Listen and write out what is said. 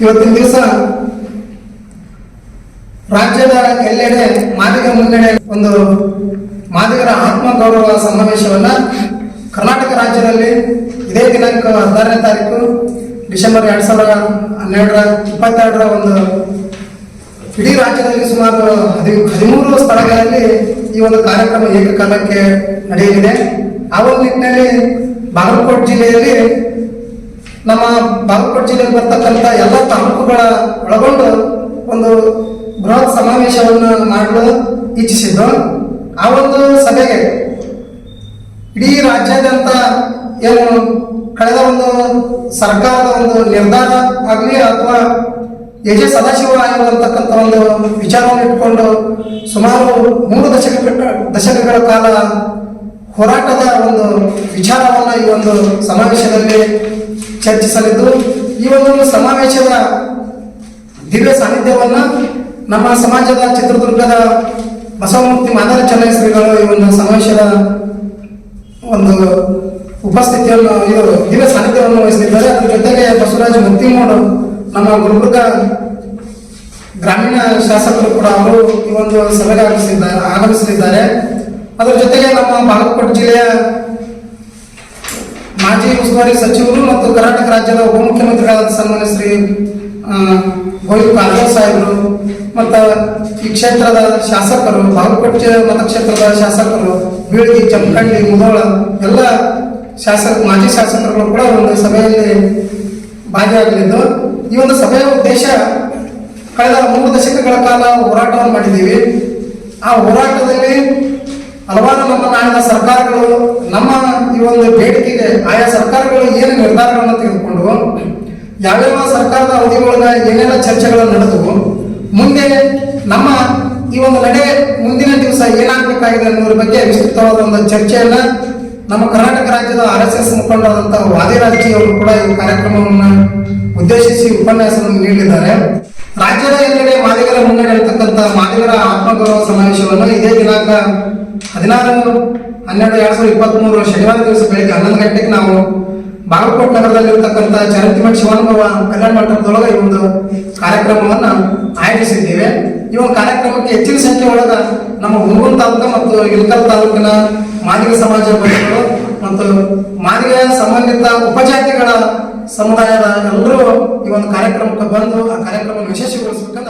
ಇವತ್ತಿನ ದಿವಸ ರಾಜ್ಯದ ಎಲ್ಲೆಡೆ ಮಾದಿಗ ಮುನ್ನಡೆ ಒಂದು ಮಾದಿಗರ ಆತ್ಮ ಗೌರವ ಸಮಾವೇಶವನ್ನ ಕರ್ನಾಟಕ ರಾಜ್ಯದಲ್ಲಿ ಇದೇ ದಿನಾಂಕ ಹದಿನಾರನೇ ತಾರೀಕು ಡಿಸೆಂಬರ್ ಎರಡ್ ಸಾವಿರದ ಹನ್ನೆರಡರ ಇಪ್ಪತ್ತೆರಡರ ಒಂದು ಇಡೀ ರಾಜ್ಯದಲ್ಲಿ ಸುಮಾರು ಹದಿ ಹದಿಮೂರು ಸ್ಥಳಗಳಲ್ಲಿ ಈ ಒಂದು ಕಾರ್ಯಕ್ರಮ ಏಕಕಾಲಕ್ಕೆ ನಡೆಯಲಿದೆ. ಆ ಒಂದು ನಿಟ್ಟಿನಲ್ಲಿ ಬಾಗಲಕೋಟೆ ಜಿಲ್ಲೆಯಲ್ಲಿ ನಮ್ಮ ಬಾಗಲಕೋಟೆ ಜಿಲ್ಲೆಗೆ ಬರ್ತಕ್ಕಂಥ ಎಲ್ಲ ತಾಲೂಕುಗಳ ಒಳಗೊಂಡು ಒಂದು ಬೃಹತ್ ಸಮಾವೇಶವನ್ನು ಮಾಡಲು ಇಚ್ಛಿಸಿದ್ರು. ಆ ಒಂದು ಸಭೆಗೆ ಇಡೀ ರಾಜ್ಯಾದ್ಯಂತ ಏನು ಕಳೆದ ಒಂದು ಸರ್ಕಾರದ ಒಂದು ನಿರ್ಧಾರ ಆಗಲಿ ಅಥವಾ ಎಜೆ ಸದಾಶಿವ ಆಗಿರುವಂತಕ್ಕಂಥ ಒಂದು ವಿಚಾರವನ್ನು ಇಟ್ಕೊಂಡು ಸುಮಾರು ಮೂರು ದಶಕ ದಶಕಗಳ ಕಾಲ ಹೋರಾಟದ ಒಂದು ವಿಚಾರವನ್ನು ಈ ಒಂದು ಸಮಾವೇಶದಲ್ಲಿ ಚರ್ಚಿಸಲಿದ್ದು, ಈ ಒಂದು ಸಮಾವೇಶದ ದಿವ್ಯ ಸಾನ್ನಿಧ್ಯವನ್ನು ನಮ್ಮ ಸಮಾಜದ ಚಿತ್ರದುರ್ಗದ ಬಸವಮೂರ್ತಿ ಮಾದರಿ ಚೆನ್ನೈ ಶ್ರೀಗಳು ಈ ಒಂದು ಸಮಾವೇಶದ ಒಂದು ಉಪಸ್ಥಿತಿಯನ್ನು ಇದು ದಿವ್ಯ ಸಾನ್ನಿಧ್ಯವನ್ನು ವಹಿಸಿದ್ದಾರೆ ಅದರ ಜೊತೆಗೆ ಬಸವರಾಜ ಮುತ್ತಿಮೋಡು ನಮ್ಮ ಗುಲ್ಬರ್ಗ ಗ್ರಾಮೀಣ ಶಾಸಕರು ಕೂಡ ಅವರು ಈ ಒಂದು ಸಭೆಗೆ ಆಗಮಿಸಲಿದ್ದಾರೆ ಆಗಮಿಸಲಿದ್ದಾರೆ. ಅದರ ಜೊತೆಗೆ ನಮ್ಮ ಬಾಗಲಕೋಟೆ ಜಿಲ್ಲೆಯ ಮಾಜಿ ಉಸ್ತುವಾರಿ ಸಚಿವರು ಮತ್ತು ಕರ್ನಾಟಕ ರಾಜ್ಯದ ಉಪಮುಖ್ಯಮಂತ್ರಿಗಳಾದ ಸನ್ಮಾನ್ಯ ಶ್ರೀ ಗೋವಿಂದ ಕಾರಜೋಳ ಸಾಹೇಬರು ಮತ್ತು ಈ ಕ್ಷೇತ್ರದ ಶಾಸಕರು, ಬಾಗಲಕೋಟೆ ಮತಕ್ಷೇತ್ರದ ಶಾಸಕರು, ಬೀಳ್ಗಿ ಜಮಖಂಡಿ ಮುಧೋಳ ಎಲ್ಲ ಶಾಸಕ, ಮಾಜಿ ಶಾಸಕರುಗಳು ಕೂಡ ಒಂದು ಸಭೆಯಲ್ಲಿ ಭಾಗಿಯಾಗಲಿದ್ದು, ಈ ಒಂದು ಸಭೆಯ ಉದ್ದೇಶ ಕಳೆದ ಮೂರು ದಶಕಗಳ ಕಾಲ ಹೋರಾಟವನ್ನು ಮಾಡಿದ್ದೀವಿ. ಆ ಹೋರಾಟದಲ್ಲಿ ಹಲವಾರು ನಮ್ಮ ನಾಡಿನ ಸರ್ಕಾರಗಳು ಈ ಒಂದು ಬೇಡಿಕೆಗೆ ಆಯಾ ಸರ್ಕಾರಗಳು ಏನು ನಿರ್ಧಾರಗಳನ್ನು ತೆಗೆದುಕೊಂಡು, ಯಾವ್ಯಾವ ಸರ್ಕಾರದ ಅವಧಿಯೊಳಗ ಏನೆಲ್ಲ ಚರ್ಚೆಗಳನ್ನು ನಡೆದವು, ಮುಂದೆ ನಮ್ಮ ಈ ಒಂದು ನಡೆ ಮುಂದಿನ ದಿವಸ ಏನಾಗಬೇಕಾಗಿದೆ ಅನ್ನೋದ್ರ ಬಗ್ಗೆ ವಿಸ್ತೃತವಾದ ಒಂದು ಚರ್ಚೆಯನ್ನ ನಮ್ಮ ಕರ್ನಾಟಕ ರಾಜ್ಯದ ಆರ್ ಎಸ್ ಎಸ್ ಮುಖಂಡರಾದಂತಹ ವಾದಿರಾಜಿ ಅವರು ಕೂಡ ಈ ಕಾರ್ಯಕ್ರಮವನ್ನು ಉದ್ದೇಶಿಸಿ ಉಪನ್ಯಾಸವನ್ನು ನೀಡಿದ್ದಾರೆ ರಾಜ್ಯದ ಎಲ್ಲೆಡೆ ಮಾದಿಗರ ಮುನ್ನಡೆ ಇರತಕ್ಕಂತಹ ಮಾದಿಗರ ಆತ್ಮಗೌರವ ಸಮಾವೇಶವನ್ನು ಇದೇ ದಿನಾಂಕ ಹದಿನಾರು ಹನ್ನೆರಡು ಎರಡು ಸಾವಿರದ ಇಪ್ಪತ್ತ್ ಮೂರು ಶನಿವಾರ ದಿವಸ ಬೆಳಿಗ್ಗೆ ಹನ್ನೊಂದು ಗಂಟೆಗೆ ನಾವು ಬಾಗಲಕೋಟೆ ನಗರದಲ್ಲಿರ್ತಕ್ಕಂಥ ಚರಂತಿಮಠ ಶಿವಾನುಭವ ಕಲ್ಯಾಣ ಮಂಟಪದೊಳಗೆ ಈ ಒಂದು ಕಾರ್ಯಕ್ರಮವನ್ನು ಆಯೋಜಿಸಿದ್ದೇವೆ. ಈ ಒಂದು ಕಾರ್ಯಕ್ರಮಕ್ಕೆ ಹೆಚ್ಚಿನ ಸಂಖ್ಯೆ ಒಳಗ ನಮ್ಮ ಹುಣಗುನ್ ತಾಲೂಕು ಮತ್ತು ಇಳಕಲ್ ತಾಲೂಕಿನ ಮಾದಿಗ ಸಮಾಜ ಬಂಧುಗಳು ಮತ್ತು ಮಾದಿಗ ಸಂಬಂಧಿತ ಉಪಜಾತಿಗಳ ಸಮುದಾಯದ ಎಲ್ಲರೂ ಈ ಒಂದು ಕಾರ್ಯಕ್ರಮಕ್ಕೆ ಬಂದು ಆ ಕಾರ್ಯಕ್ರಮವನ್ನು ಯಶಸ್ವಿಗೊಳಿಸಬೇಕಂತ